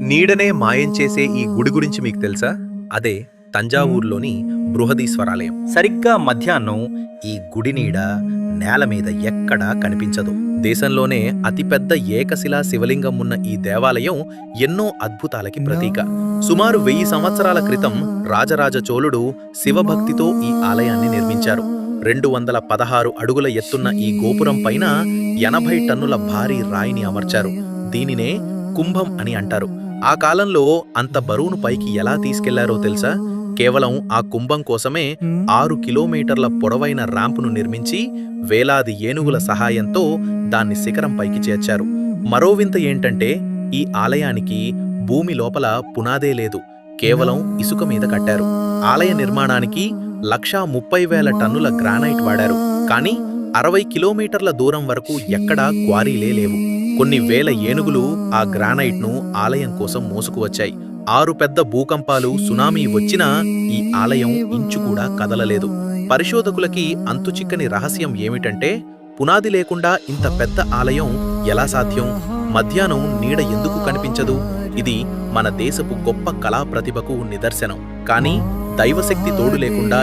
నీడనే మాయం చేసే ఈ గుడి గురించి మీకు తెలుసా? అదే తంజావూరులోని బృహదీశ్వరాలయం. సరిగ్గా మధ్యాహ్నం ఈ గుడి నీడ నేల మీద ఎక్కడా కనిపించదు. దేశంలోనే అతిపెద్ద ఏకశిలా శివలింగం ఉన్న ఈ దేవాలయం ఎన్నో అద్భుతాలకి ప్రతీక. సుమారు వెయ్యి సంవత్సరాల క్రితం రాజరాజ చోళుడు శివభక్తితో ఈ ఆలయాన్ని నిర్మించారు. రెండు వందల పదహారు అడుగుల ఎత్తున్న ఈ గోపురం పైన ఎనభై టన్నుల భారీ రాయిని అమర్చారు. దీనినే కుంభం అని అంటారు. ఆ కాలంలో అంత బరువును పైకి ఎలా తీసుకెళ్ళారో తెలుసా? కేవలం ఆ కుంభం కోసమే ఆరు కిలోమీటర్ల పొడవైన ర్యాంపును నిర్మించి వేలాది ఏనుగుల సహాయంతో దాన్ని శిఖరం పైకి చేర్చారు. మరో వింత ఏంటంటే ఈ ఆలయానికి భూమి లోపల పునాదే లేదు. కేవలం ఇసుక మీద కట్టారు. ఆలయ నిర్మాణానికి లక్షా ముప్పై వేల టన్నుల గ్రానైట్ వాడారు. కానీ అరవై కిలోమీటర్ల దూరం వరకు ఎక్కడా క్వారీలే లేవు. కొన్ని వేల ఏనుగులు ఆ గ్రానైట్ను ఆలయం కోసం మోసుకువచ్చాయి ఆరు పెద్ద భూకంపాలు సునామీ వచ్చినా ఈ ఆలయం ఇంచు కూడా కదలలేదు. పరిశోధకులకి అంతుచిక్కని రహస్యం ఏమిటంటే పునాది లేకుండా ఇంత పెద్ద ఆలయం ఎలా సాధ్యం? మధ్యాహ్నం నీడ ఎందుకు కనిపించదు? ఇది మన దేశపు గొప్ప కళా ప్రతిభకు నిదర్శనం. కానీ దైవశక్తి తోడు లేకుండా